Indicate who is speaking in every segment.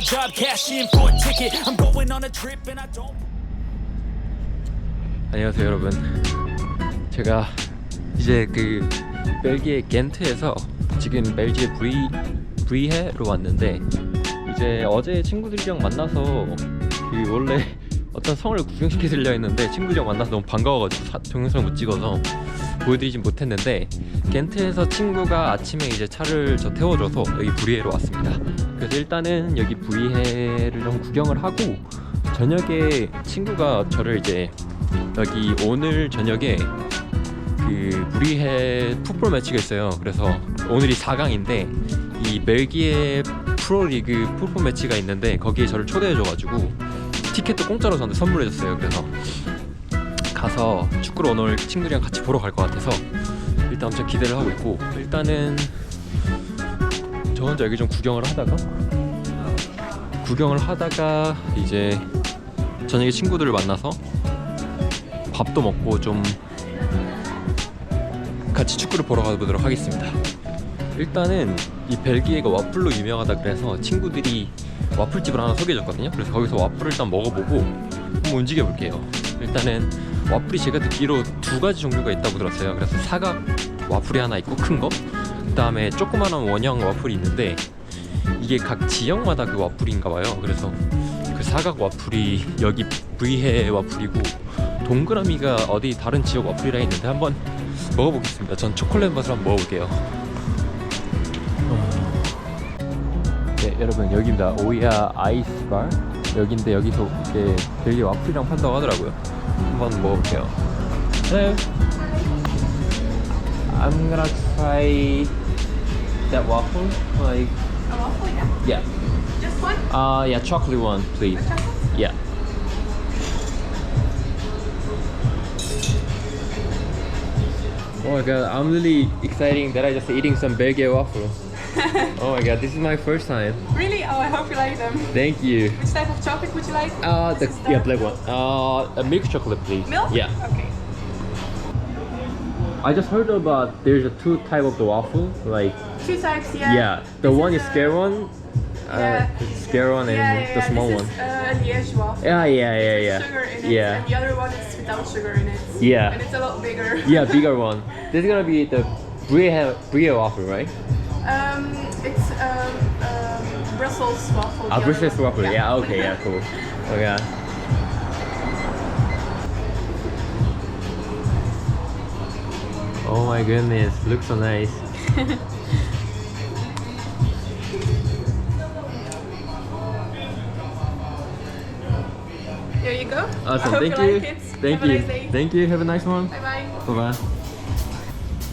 Speaker 1: my job, cash in for a ticket. I'm going on a trip and I don't.
Speaker 2: 안녕하세요 여러분 제가 이제 그 벨기에 겐트에서 지금 벨기에 브리 브리헤로 왔는데 이제 어제 친구들이랑 만나서 그 원래 어떤 성을 구경시켜 드리려 했는데 친구들이랑 만나서 너무 반가워가지고 사- 동영상을 못 찍어서 보여드리진 못했는데 겐트에서 친구가 아침에 이제 차를 저 태워줘서 여기 브리헤로 왔습니다 그래서 일단은 여기 브리헤를 좀 구경을 하고 저녁에 친구가 저를 이제 여기 오늘 저녁에 그 브리헤 풋볼 매치가 있어요. 그래서 오늘이 4강인데 이 벨기에 프로리그 풋볼 매치가 있는데 거기에 저를 초대해줘가지고 티켓도 공짜로 저한테 선물해줬어요. 그래서 가서 축구를 오늘 친구들이랑 같이 보러 갈 것 같아서 일단 엄청 기대를 하고 있고 일단은 저 혼자 여기 좀 구경을 하다가 구경을 하다가 이제 저녁에 친구들을 만나서 밥도 먹고 좀 같이 축구를 보러 가보도록 하겠습니다. 일단은 이 벨기에가 와플로 유명하다 그래서 친구들이 와플집을 하나 소개해줬거든요. 그래서 거기서 와플을 일단 먹어보고 한번 움직여 볼게요. 일단은 와플이 제가 듣기로 두 가지 종류가 있다고 들었어요. 그래서 사각 와플이 하나 있고 큰 거, 그 다음에 조그마한 원형 와플이 있는데 이게 각 지역마다 그 와플인가 봐요. 그래서 그 사각 와플이 여기 V해 와플이고 동그라미가 어디 다른 지역 와플이라 있는데 한번 먹어보겠습니다. 전 초콜릿 맛을 한번 먹어볼게요. 네, 여러분 여기입니다. 오이아 아이스 바 여기인데 여기서 이렇게 벨기에 와플이랑 판다고 하더라고요. one more kill. Hello. I'm gonna try that waffle. Like
Speaker 3: a waffle, yeah.
Speaker 2: Yeah.
Speaker 3: Just one.
Speaker 2: Uh, yeah, chocolate one, please.
Speaker 3: Chocolate?
Speaker 2: Yeah. Oh my god, I'm really excited that I just eating some Belgian waffle. oh my god, this is my first time.
Speaker 3: Really? Oh, I hope you like them.
Speaker 2: Thank you.
Speaker 3: Which type of chocolate would you like?
Speaker 2: Uh, the yeah, black one. Uh, a milk chocolate, please.
Speaker 3: Milk?
Speaker 2: Yeah.
Speaker 3: Okay.
Speaker 2: I just heard about there's a two type of the waffle, like
Speaker 3: Two types, yeah.
Speaker 2: yeah, the
Speaker 3: This
Speaker 2: one
Speaker 3: is
Speaker 2: is scare one, uh,
Speaker 3: Yeah.
Speaker 2: scare one, and
Speaker 3: yeah, yeah,
Speaker 2: the small
Speaker 3: this
Speaker 2: one.
Speaker 3: Is, uh, a Liège waffle.
Speaker 2: Yeah, yeah, yeah,
Speaker 3: There's
Speaker 2: yeah.
Speaker 3: sugar in it,
Speaker 2: Yeah.
Speaker 3: and the other one is without sugar in it.
Speaker 2: Yeah.
Speaker 3: And it's a lot bigger.
Speaker 2: Yeah, bigger one. This is gonna be the brie brie waffle, right?
Speaker 3: Um, it's um, um, Brussels waffle.
Speaker 2: Ah, Brussels waffle. Yeah. okay. Yeah. Cool. Okay. Oh my goodness, looks so nice.
Speaker 3: there you go. I
Speaker 2: Awesome.
Speaker 3: hope
Speaker 2: Thank
Speaker 3: you. Like it.
Speaker 2: Thank
Speaker 3: Have
Speaker 2: you.
Speaker 3: A nice day.
Speaker 2: Thank you. Have a nice one.
Speaker 3: Bye bye.
Speaker 2: Bye bye.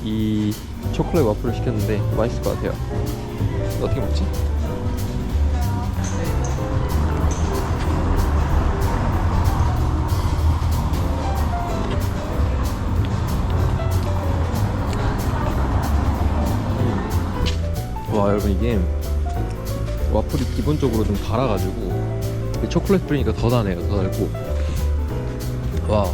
Speaker 2: 이 초콜릿 와플을 시켰는데 맛있을 것 같아요. 어떻게 먹지? 와 여러분 이게 와플이 기본적으로 좀 달아가지고 이 초콜릿 뿌리니까 더 다네요 더 달고 와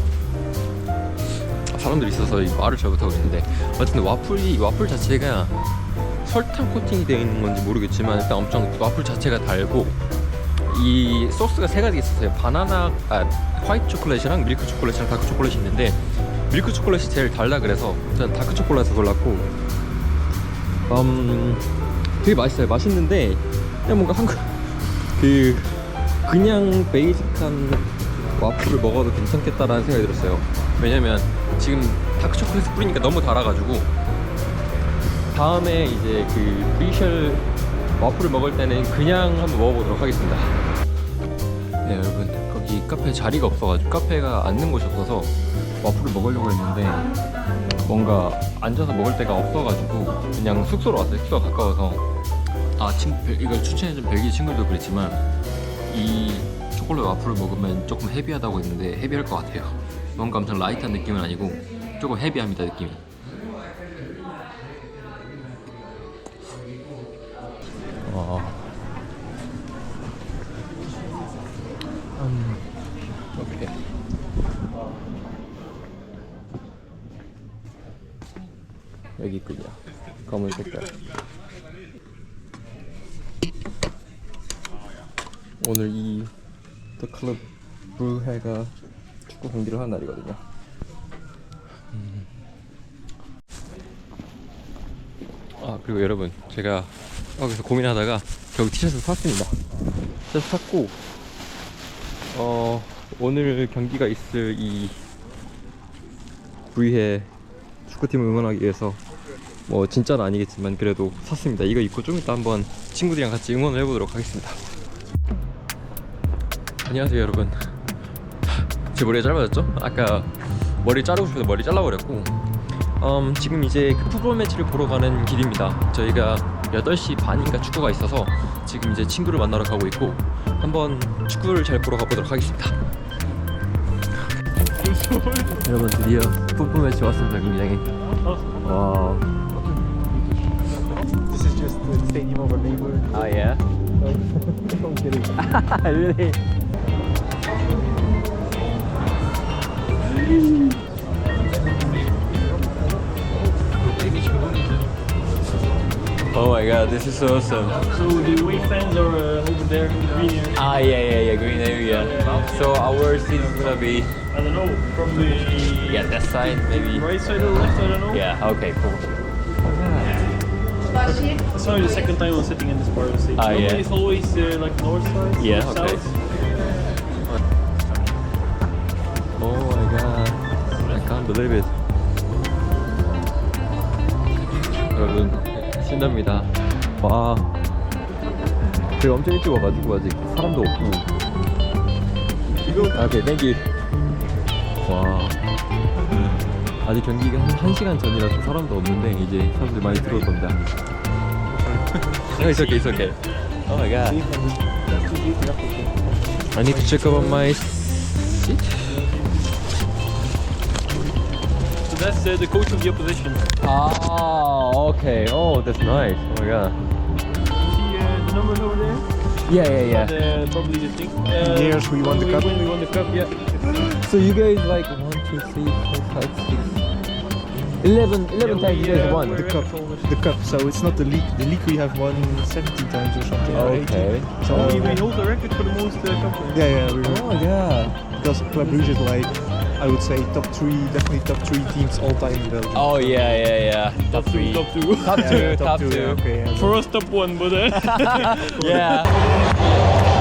Speaker 2: 사람들이 있어서 이 말을 잘 못하고 있는데 어쨌든 와플이 와플 자체가 설탕 코팅이 되어 있는 건지 모르겠지만 일단 엄청 와플 자체가 달고 이 소스가 세 가지 있었어요 바나나 아 화이트 초콜릿이랑 밀크 초콜릿이랑 다크 초콜릿이 있는데 밀크 초콜릿이 제일 달다 그래서 저는 다크 초콜릿을 골랐고 음 되게 맛있어요 맛있는데 그냥 뭔가 한국 그 그냥 베이직한 와플을 먹어도 괜찮겠다라는 생각이 들었어요. 왜냐면 지금 다크 초콜릿 뿌리니까 너무 달아가지고 다음에 이제 그 브리셜 와플을 먹을 때는 그냥 한번 먹어보도록 하겠습니다. 네 여러분 거기 카페 자리가 없어가지고 카페가 앉는 곳이 없어서 와플을 먹으려고 했는데 뭔가 앉아서 먹을 데가 없어가지고 그냥 숙소로 왔어요. 숙소가 가까워서 아 친, 이걸 추천해준 벨기에 친구들도 그랬지만 이 초콜릿 와플을 먹으면 조금 헤비하다고 했는데 헤비할 것 같아요. 뭔가 엄청 라이트한 느낌은 아니고 조금 헤비합니다 느낌이. 어. 여기 있군요. 검은 색깔. 오늘 이 The 브루헤가 축구 경기를 하는 날이거든요. 음. 아 그리고 여러분 제가 여기서 고민하다가 결국 티셔츠 샀습니다. 티셔츠 샀고 어 오늘 경기가 있을 이 브이해 축구팀을 응원하기 위해서 뭐 진짜는 아니겠지만 그래도 샀습니다. 이거 입고 좀 이따 한번 친구들이랑 같이 응원을 해보도록 하겠습니다. 안녕하세요 여러분. 제 머리가 짧아졌죠? 아까 머리 자르고 싶어서 머리 잘라버렸고 음, 지금 이제 그 풋볼 매치를 보러 가는 길입니다. 저희가 8시 반인가 축구가 있어서 지금 이제 친구를 만나러 가고 있고 한번 축구를 잘 보러 가보도록 하겠습니다. 여러분 드디어 풋볼 매치 왔습니다 굉장히 와
Speaker 4: This is just the stadium of our neighbor.
Speaker 2: 아 예?
Speaker 4: I'm kidding.
Speaker 2: really? Oh my god, this is awesome.
Speaker 4: So the away fans are uh, over there in the green area.
Speaker 2: Ah, yeah, yeah, yeah, green area. So our seat is gonna be,
Speaker 4: I don't know, from the
Speaker 2: yeah, that side, maybe.
Speaker 4: right side or left, I don't know.
Speaker 2: Yeah, okay, cool.
Speaker 4: It's only the second time I'm sitting in this part of the stadium.
Speaker 2: Ah,
Speaker 4: Normally
Speaker 2: yeah.
Speaker 4: it's always uh, like north side,
Speaker 2: Yeah,
Speaker 4: south.
Speaker 2: okay. Oh It. 여러분 신납니다. 와, 제가 엄청 일찍 와가지고 아직 사람도 없고. 아, 오케이, 땡큐. 와, 아직 경기가 한, 한 시간 전이라서 사람도 없는데 이제 사람들 많이 들어올 겁니다. It's okay, it's okay. Oh my god. I need to check about my seat.
Speaker 4: That's uh, the coach of the opposition.
Speaker 2: Ah, okay. Oh, that's nice. Oh my god.
Speaker 4: See uh, the numbers over there?
Speaker 2: Yeah, yeah, yeah.
Speaker 4: The, probably the thing. Uh,
Speaker 5: Years we won the cup.
Speaker 4: When we won the cup, yeah.
Speaker 2: So you guys like one, two, three, four, five, six, eleven, eleven
Speaker 4: Yeah,
Speaker 2: times you
Speaker 4: we,
Speaker 2: guys
Speaker 4: uh,
Speaker 2: won.
Speaker 5: The cup, the cup. So it's not the league. The league we have won 17 times or something. or 18.
Speaker 2: Okay.
Speaker 5: So
Speaker 4: we, we hold the record for the most uh, cup
Speaker 5: yeah, yeah. We
Speaker 2: Oh yeah.
Speaker 5: because Club Brugge is like I would say top three, definitely top three teams all time in Belgium.
Speaker 2: Oh yeah, yeah, yeah.
Speaker 4: Top two, top two.
Speaker 2: Top two,
Speaker 5: yeah,
Speaker 2: top, two.
Speaker 5: yeah, okay, yeah,
Speaker 4: For us, top one, but uh,
Speaker 2: Yeah.